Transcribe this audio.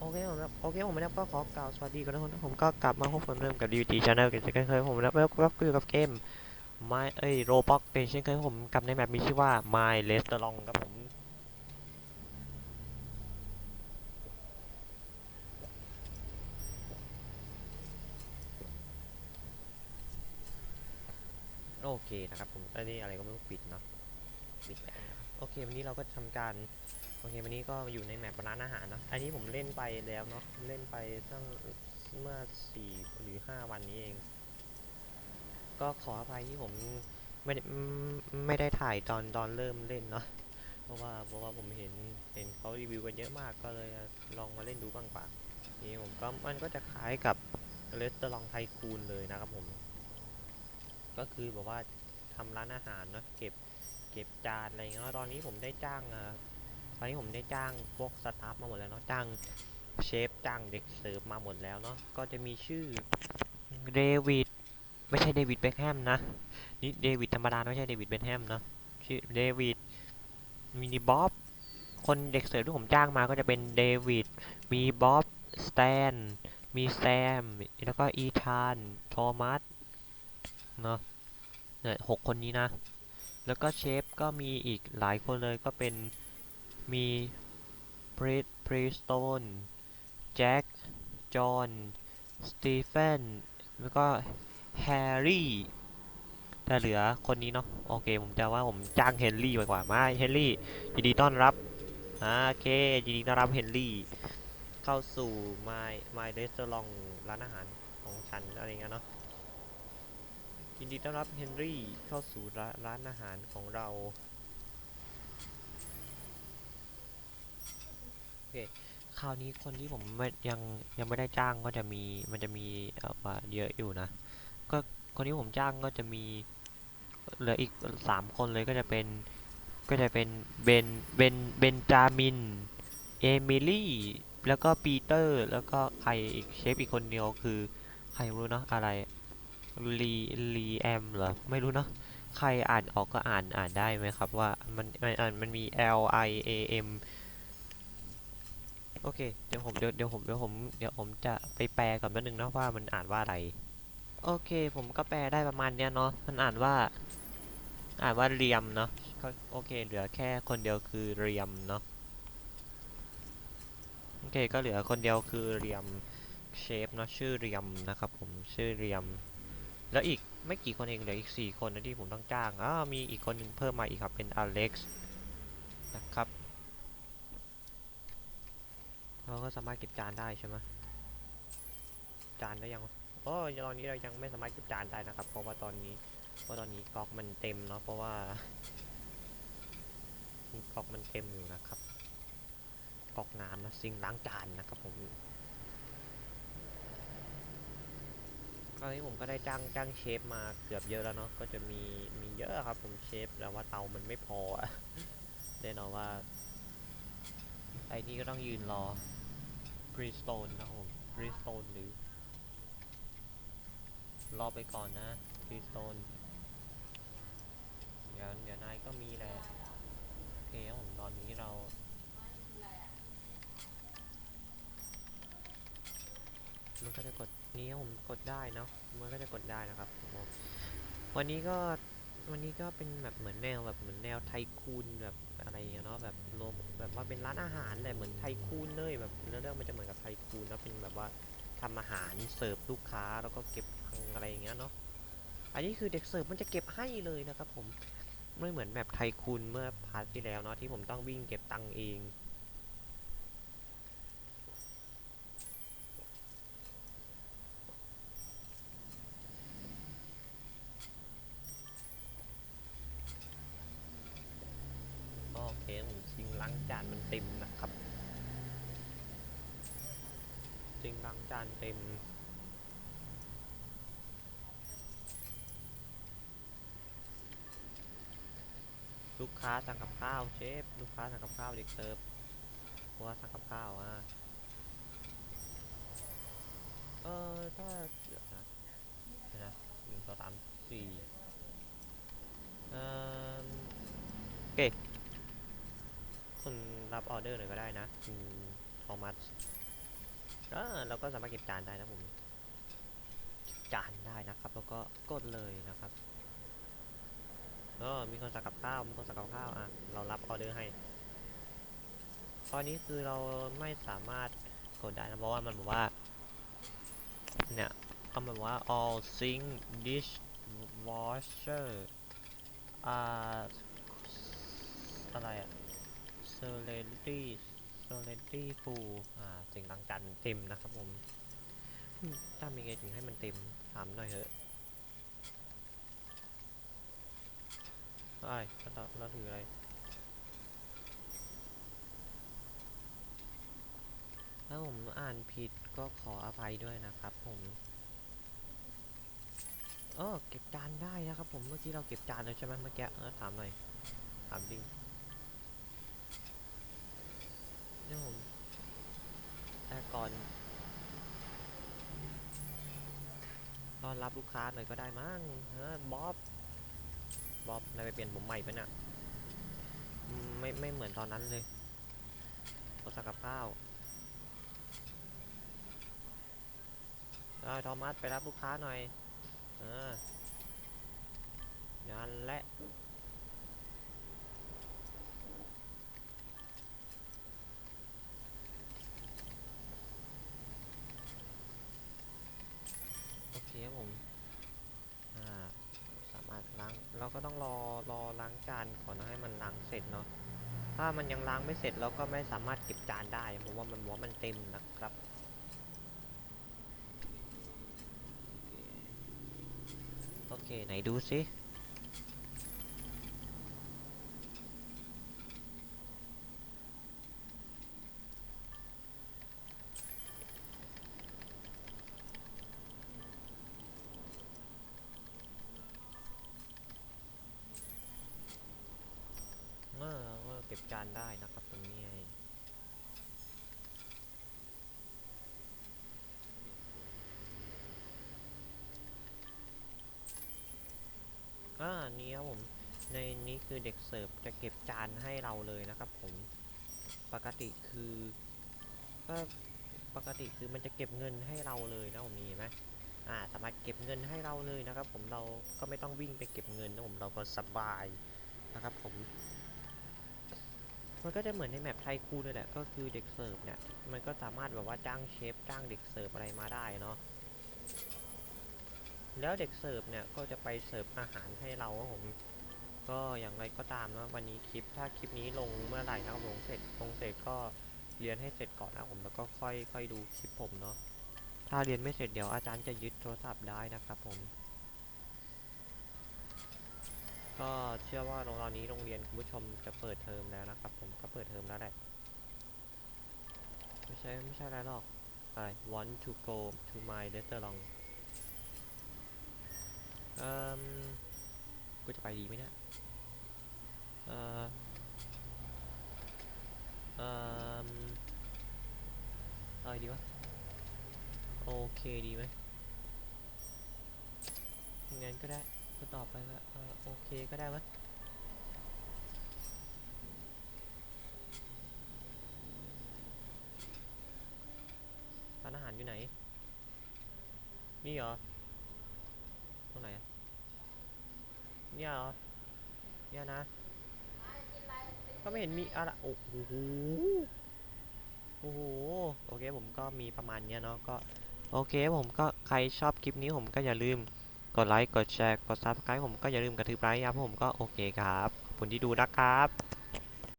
โอเคผมครับโอเคผมนะครับก็ขอกล่าวสวัสดีกันทุกคนนะผมก็กลับมาพบกันเริ่มกับ DVT Channel กันเช่นเคยผมนะครับแล้วก็อยู่กับเกม My เอ้ยโรบ็อกเป็นเช่นเคยผมกับในแมปมีชื่อว่า My Restaurant ครับผมโอเคนะครับผมอันนี้อะไรก็ไม่รู้ปิดเนาะปิดไปโอเควันนี้เราก็ทำการ โอเควันนี้ก็อยู่ในแมปร้านอาหารเนอะอันนี้ผมเล่นไปแล้วเนาะเล่นไปตั้งเมื่อสี่หรือห้าวันนี้เอง ก็ขออภัยที่ผมไม่ได้อืมไม่ได้ถ่ายตอนตอนเริ่มเล่นเนาะเพราะว่าเพราะว่าผมเห็นเห็นเขารีวิวกันเยอะมากก็เลยลองมาเล่นดูบ้างป่ะนี่ผมก็มันก็จะคล้ายกับเลสเตอร์ลองไทคูนเลยนะครับผม ก็คือแบบว่าทำร้านอาหารเนาะเก็บเก็บจานอะไรเงี้ยตอนนี้ผมได้จ้าง อ่าตอนนี้ผมได้จ้างพวกสตาฟมาหมดแล้วเนาะจ้างเชฟจ้างเด็กเสิร์ฟมาหมดแล้วเนาะก็จะมีชื่อเดวิดไม่ใช่เดวิดเบคแฮมนะนี่เดวิดธรรมดาไม่ใช่เดวิดเบคแฮมเนาะชื่อเดวิดมินิบ๊อบคนเด็กเสิร์ฟที่ผมจ้างมาก็จะเป็นเดวิดมีบ๊อบสแตนมีแซมแล้วก็อีธานโทมัสเนาะเนี่ยหกคนนี้นะ แล้วก็เชฟก็มีอีกหลายคนเลยก็เป็น มีพรีพรีสโตนแจ็ค จอห์น สตีเฟน แล้วก็แฮร์รี่แต่เหลือคนนี้เนาะ โอเค ผมจะว่าผมจ้างเฮนรี่ไปกว่ามาเฮนรี่ ยินดีต้อนรับ โอเค ยินดีต้อนรับเฮนรี่ เข้าสู่ my my restaurant ร้านอาหารของฉันอะไรเงี้ยเนาะ ยินดีต้อนรับเฮนรี่เข้าสู่ร้านอาหารของเรา คราวนี้คนที่ผมไม่ยังยังไม่ได้จ้างก็จะมีมันจะมีเอ่อเยอะอยู่นะก็คนที่ผมจ้างก็จะมีเหลืออีกสามคนเลยก็จะเป็นก็จะเป็นเบนเบนเบนจามินเอมิลี่แล้วก็ปีเตอร์แล้วก็ใครอีกเชฟอีกคนเดียวคือใครรู้เนาะอะไรลีลีแอมเหรอไม่รู้เนาะใครอ่านออกก็อ่านอ่านได้ไหมครับว่ามันมันอ่านมันมี L I A M โอเค เดี๋ยวผมเดี๋ยวเดี๋ยวผมเดี๋ยวผมเดี๋ยวผมจะไปแปลก่อนแป๊บนึงนะว่ามันอ่านว่าอะไร โอเค ผมก็แปลได้ประมาณเนี้ยเนาะ มันอ่านว่า อ่านว่าเรียมเนาะก็โอเค เหลือแค่คนเดียวคือเรียมเนาะ โอเค ก็เหลือคนเดียวคือเรียมเชฟเนาะชื่อเรียมนะครับผมชื่อเรียม แล้วอีกไม่กี่คนเองเหลืออีกสี่คนนะที่ผมต้องจ้าง อ้าวมีอีกคนหนึงเพิ่มมาอีกครับเป็นอเล็กซ์นะครับ เราก็สามารถเก็บจานได้ใช่ไหมจานได้ยังโอ้ยตอนนี้เรายังไม่สามารถเก็บจานได้นะครับ เพราะว่าตอนนี้ เพราะตอนนี้ก๊อกมันเต็มเนาะ เพราะว่าก๊อกมันเต็มอยู่นะครับก๊อกน้ำนะซิงล้างจานนะครับผมคราวนี้ผมก็ได้จ้างจ้างเชฟมาเกือบเยอะแล้วเนาะ ก็จะมีมีเยอะครับ ผมเชฟแต่ว่าเตามันไม่พออะแน่นอนว่าไอ้นี่ก็ต้องยืนรอ กรีสโตนนะครับผมกรีสโตนหรือ รอไปก่อนนะกรีสโตนเดี๋ยวเดี๋ยวนายก็มีแหละโอเคผมตอนนี้เรามันก็จะกดนี้ผมกดได้เนาะ มันก็จะกดได้นะครับผมวันนี้ก็วันนี้ก็เป็นแบบเหมือนแนวแบบเหมือนแนวไทคูนแบบ เงี้ยเนาะแบบโลแบบว่าเป็นร้านอาหารแหละเหมือนไทคูนเลยแบบเรื่องมันจะเหมือนกับไทคูนนะเป็นแบบว่าทำอาหารเสิร์ฟลูกค้าแล้วก็เก็บตังอะไรอย่างเงี้ยเนาะอันนี้คือเด็กเสิร์ฟมันจะเก็บให้เลยนะครับผมไม่เหมือนแบบไทคูนเมื่อพาร์ทที่แล้วเนาะที่ผมต้องวิ่งเก็บตังค์เอง โอเคผมซิงล้างจานมันเต็มนะครับซิงล้างจานเต็มลูกค้าสั่งกับข้าวเชฟลูกค้าสั่งกับข้าวเด็กเสิร์ฟว่าสั่งกับข้าวอะเออถ้าเดี๋ยวนะเดี๋ยวนะหนึ่งสองสามสี่เออโอเค คุณรับออเดอร์หน่อยก็ได้นะคุณโทมัสเออเราก็สามารถเก็บจานได้นะผมจานได้นะครับ แล้วก็กดเลยนะครับเออมีคนสั่งกับข้าวมีคนสั่งกับข้าวอะเรารับออเดอร์ให้ตอนนี้คือเราไม่สามารถกดได้นะเพราะว่ามันบอกว่าเนี่ยเขาบอกว่า all sink dish washer อ่าอะไรอะ serenity serenity full อ่าสิ่งต่างกันเต็มนะครับผมอืมทำยังไงถึงให้มันเต็มถามหน่อยเถอะไอ้ยเราเราถืออะไรถ้าผมอ่านผิดก็ขออภัยด้วยนะครับผมเออเก็บจานได้นะครับผมเมื่อกี้เราเก็บจานเลยใช่ไหมเมื่อกี้เออถามหน่อยถามจริงเนี่ผมแต่ก่อนต้อนรับลูกค้าหน่อยก็ได้มั้งเออบ๊อบบ๊อบนายไปเปลี่ยนผมใหม่ไปเนี่ยไม่ไม่เหมือนตอนนั้นเลยโทรศัพท์กับข้าวได้ทอมัสไปรับลูกค้าหน่อยเออนั่นและ โอเคครับผม อ่า สามารถล้าง เรา ก็ต้องรอรอล้างจานก่อนนะให้มันล้างเสร็จเนาะถ้ามันยังล้างไม่เสร็จเราก็ไม่สามารถเก็บจานได้เพราะว่ามันหัว่ามันเต็มนะครับโอเคไหนดูสิ เออ เก็บจานได้นะครับตรงนี้ไงอ่านี่ครับผมในนี้คือเด็กเสิร์ฟจะเก็บจานให้เราเลยนะครับผมปกติคือก็ปกติคือมันจะเก็บเงินให้เราเลยนะผมนี่ไหมอ่าสามารถเก็บเงินให้เราเลยนะครับ ผมเราก็ไม่ต้องวิ่งไปเก็บเงินนะผมเราก็สบายนะครับผม มันก็จะเหมือนในแมปไทคูนเลยแหละ ก็คือเด็กเสิร์ฟเนี่ย มันก็สามารถแบบว่าจ้างเชฟจ้างเด็กเสิร์ฟอะไรมาได้เนาะ แล้วเด็กเสิร์ฟเนี่ยก็จะไปเสิร์ฟอาหารให้เราครับผม ก็อย่างไรก็ตามนะวันนี้คลิปถ้าคลิปนี้ลงเมื่อไหร่นะครับลงเสร็จลงเสร็จก็เรียนให้เสร็จก่อนนะผมแล้วก็ค่อยค่อยดูคลิปผมเนาะ ถ้าเรียนไม่เสร็จเดี๋ยวอาจารย์จะยึดโทรศัพท์ได้นะครับผม ก็เชื่อว่าโรงเรียนนี้โรงเรียนคุณผู้ชมจะเปิดเทอมแล้วนะครับ ผมก็เปิดเทอมแล้วแหละไม่ใช่ไม่ใช่อะไรหรอกไร want to go to my restaurant เอ่มกูจะไปดีไหมเนี่ยเอ่อเอ่มอะไรดีวะโอเคดีไหมงั้นก็ได้ ก็ตอบไปว่าเออโอเคก็ได้มั้ยร้านอาหารอยู่ไหน นี่เหรอ ตรงไหนเนี่ยเหรอ เนี่ยนะ ก็ไม่เห็นมีอะไรโอ้โหโอ้โห โอเคผมก็มีประมาณเนี้ยเนาะ ก็ โอเคผมก็ใครชอบคลิปนี้ผมก็อย่าลืม กดไลค์ กดแชร์ กดซับสไครต์ผมก็อย่าลืมกระทืบไลค์ครับผมก็โอเคครับขอบคุณที่ดูนะครับ